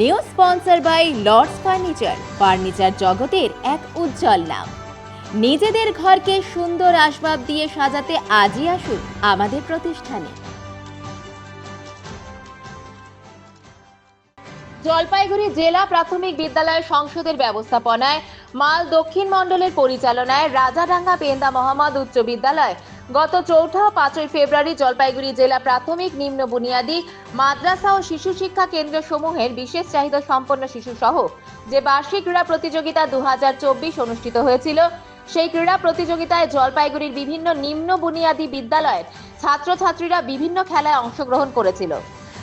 New sponsor by Lords furniture. Furniture জগতের এক উজ্জ্বল নাম। নিজেদের ঘরকে সুন্দর আসবাব দিয়ে সাজাতে আজই আসুন আমাদের প্রতিষ্ঠানে। জলপাইগুড়ি জেলা প্রাথমিক বিদ্যালয় সংসদের ব্যবস্থাপনায় মাল দক্ষিণ মণ্ডলের পরিচালনায় রাজাডাঙ্গা পেন্দা মোহাম্মদ উচ্চ বিদ্যালয় গত চৌঠা পাঁচই ফেব্রুয়ারি জলপাইগুড়ি জেলা প্রাথমিক, নিম্ন বুনিয়াদি, মাদ্রাসা ও শিশু শিক্ষা কেন্দ্র সমূহের বিশেষ চাহিদা সম্পন্ন শিশু সহ যে বার্ষিক ক্রীড়া প্রতিযোগিতা দু হাজার চব্বিশ অনুষ্ঠিত হয়েছিল, সেই ক্রীড়া প্রতিযোগিতায় জলপাইগুড়ির বিভিন্ন নিম্ন বুনিয়াদি বিদ্যালয়ের ছাত্রছাত্রীরা বিভিন্ন খেলায় অংশগ্রহণ করেছিল।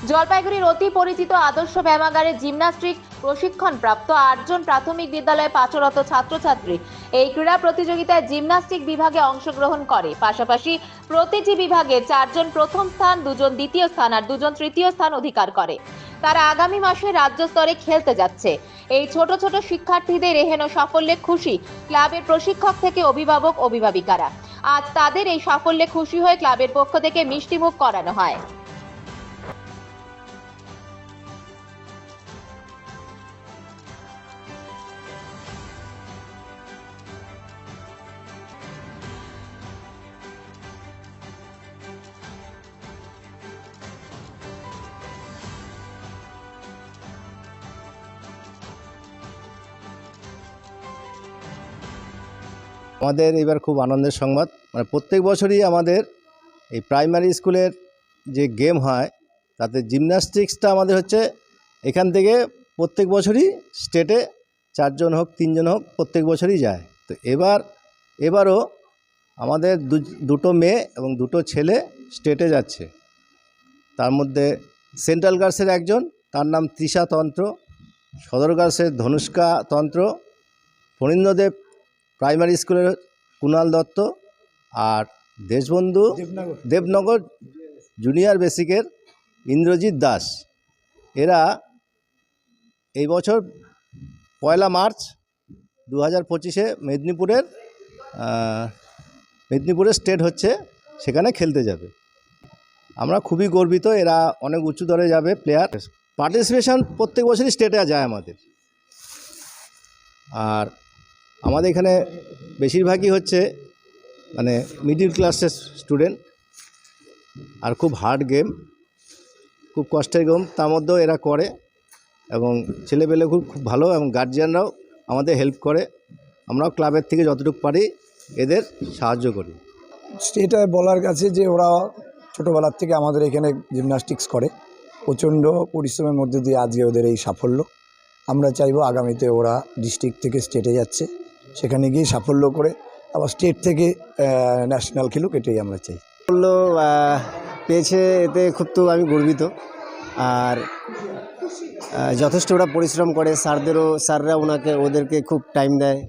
জলপাইগুড়ির অতি পরিচিত আদর্শ ব্যায়ামাগারে জিমনাস্টিক প্রশিক্ষণ প্রাপ্ত আটজন প্রাথমিক বিদ্যালয়ে পাঠরত ছাত্রছাত্রী এই ক্রীড়া প্রতিযোগিতায় জিমনাস্টিক বিভাগে অংশগ্রহণ করে। পাশাপাশি প্রতিটি বিভাগে চারজন প্রথম স্থান, দুজন দ্বিতীয় স্থান আর দুজন তৃতীয় স্থান অধিকার করে। তারা আগামী মাসে রাজ্য স্তরে খেলতে যাচ্ছে। এই ছোট ছোট শিক্ষার্থীদের এহেন সাফল্যে খুশি ক্লাবের প্রশিক্ষক থেকে অভিভাবক, অভিভাবিকারা। আজ তাদের এই সাফল্যে খুশি হয়ে ক্লাবের পক্ষ থেকে মিষ্টিমুখ করানো হয়। আমাদের এবার খুব আনন্দের সংবাদ। মানে প্রত্যেক বছরই আমাদের এই প্রাইমারি স্কুলের যে গেম হয়, তাতে জিমন্যাস্টিক্সটা আমাদের হচ্ছে এখান থেকে প্রত্যেক বছরই স্টেটে চারজন হোক, তিনজন হোক, প্রত্যেক বছরই যায়। তো এবার, এবারও আমাদের দুটো মেয়ে এবং দুটো ছেলে স্টেটে যাচ্ছে। তার মধ্যে সেন্ট্রাল গার্লসের একজন, তার নাম তৃষা তন্ত্র, সদর গার্লসের ধনুষ্কা তন্ত্র, ফণীন্দ্রদেব প্রাইমারি স্কুলের কুণাল দত্ত আর দেশবন্ধু দেবনগর। জুনিয়র বেসিকের ইন্দ্রজিৎ দাস। এরা এই বছর পয়লা মার্চ দু হাজার পঁচিশে মেদিনীপুরের মেদিনীপুরের স্টেট হচ্ছে সেখানে খেলতে যাবে। আমরা খুবই গর্বিত এরা অনেক উঁচু দরে যাবে প্লেয়ার পার্টিসিপেশন প্রত্যেক বছরই স্টেটে যায় আমাদের। আর আমাদের এখানে বেশিরভাগই হচ্ছে মানে মিডিল ক্লাসের স্টুডেন্ট আর খুব হার্ড গেম খুব কষ্টের গেম তার মধ্যেও এরা করে, এবং ছেলেপেলে খুব খুব ভালো, এবং গার্জিয়ানরাও আমাদের হেল্প করে, আমরাও ক্লাবের থেকে যতটুকু পারি এদের সাহায্য করি। সেটা বলার কাছে যে ওরা ছোটোবেলার থেকে আমাদের এখানে জিমনাস্টিক্স করে, প্রচণ্ড পরিশ্রমের মধ্যে দিয়ে আজকে ওদের এই সাফল্য। আমরা চাইব আগামীতে ওরা ডিস্ট্রিক্ট থেকে স্টেটে যাচ্ছে। সেখানে গিয়ে সাফল্য করে আবার স্টেট থেকে ন্যাশনাল খেলুক, এটাই আমরা চাই। সাফল্য পেয়েছে এতে খুব তো আমি গর্বিত। আর যথেষ্ট ওরা পরিশ্রম করে, স্যারদেরও, স্যাররা ওনাকে, ওদেরকে খুব টাইম দেয়।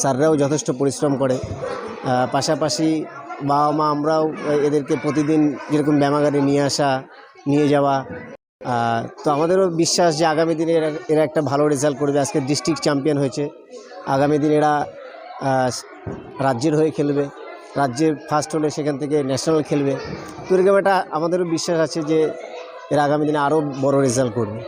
স্যাররাও যথেষ্ট পরিশ্রম করে। পাশাপাশি বাবা মা আমরাও এদেরকে প্রতিদিন যেরকম ব্যায়ামাগারে নিয়ে আসা, নিয়ে যাওয়া। তো আমাদেরও বিশ্বাস যে আগামী দিনে এরা এরা একটা ভালো রেজাল্ট করবে। আজকে ডিস্ট্রিক্ট চ্যাম্পিয়ন হয়েছে। আগামী দিন এরা রাজ্যের হয়ে খেলবে। রাজ্যের ফার্স্ট হলে সেখান থেকে ন্যাশনাল খেলবে। তো এরকম একটা আমাদেরও বিশ্বাস আছে যে এরা আগামী দিনে আরও বড় রেজাল্ট করবে।